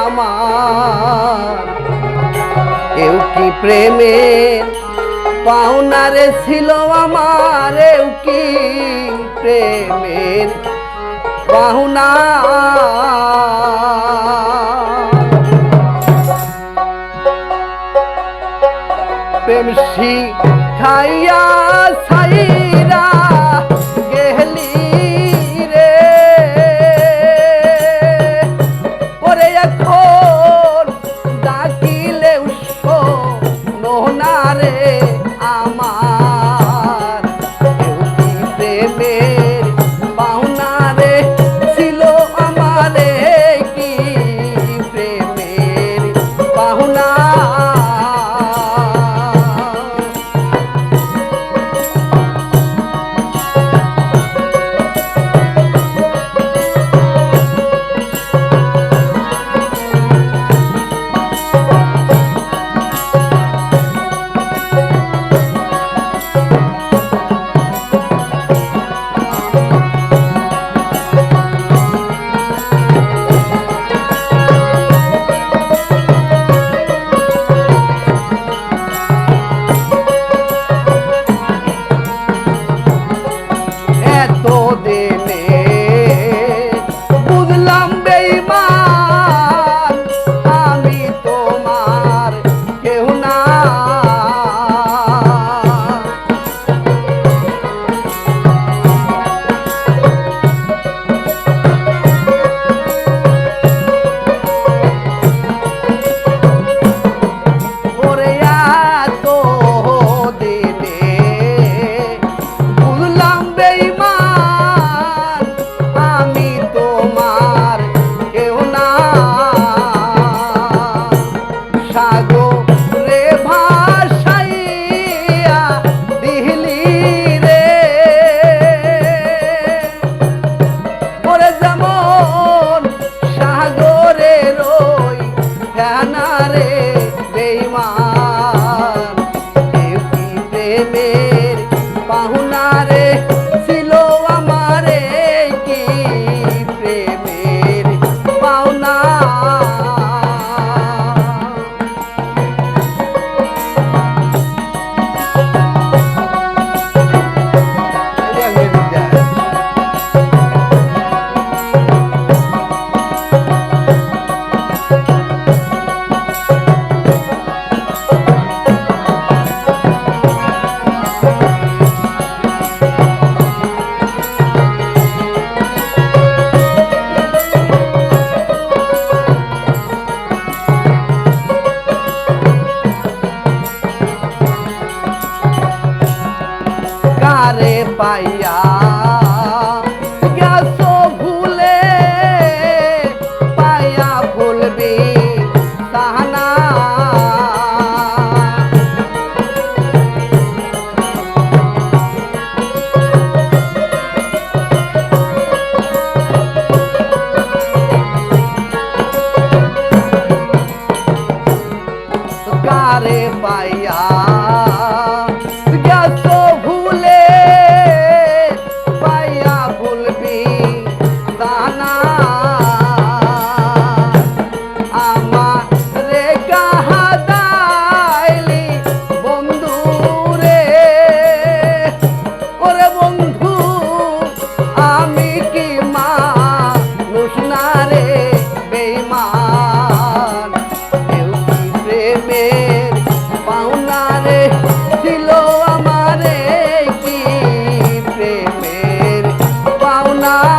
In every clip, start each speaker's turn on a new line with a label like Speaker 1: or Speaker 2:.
Speaker 1: আমার। কেউ কি প্রেমে পাওনারে ছিল আমার? কি প্রেমের পাহুনা প্রেম শিখ pai.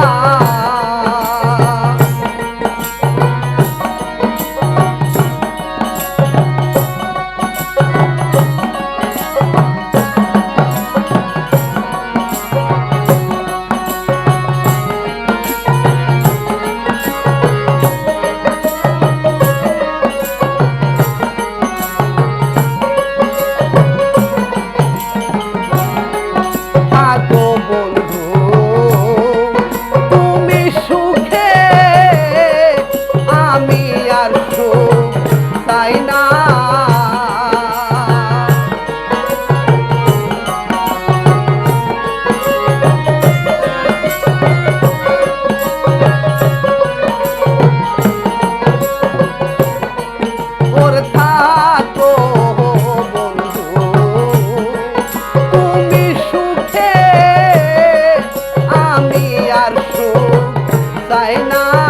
Speaker 1: रा চাই না।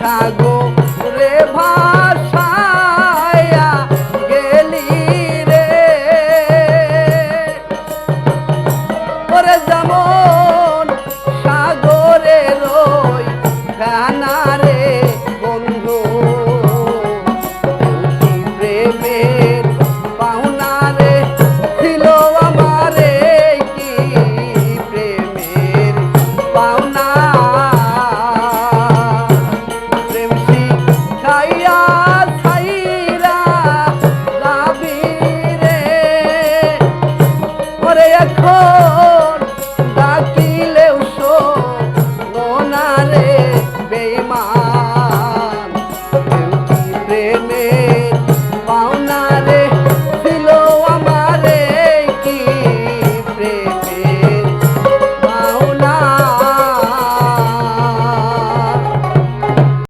Speaker 1: সাগো রে ভাই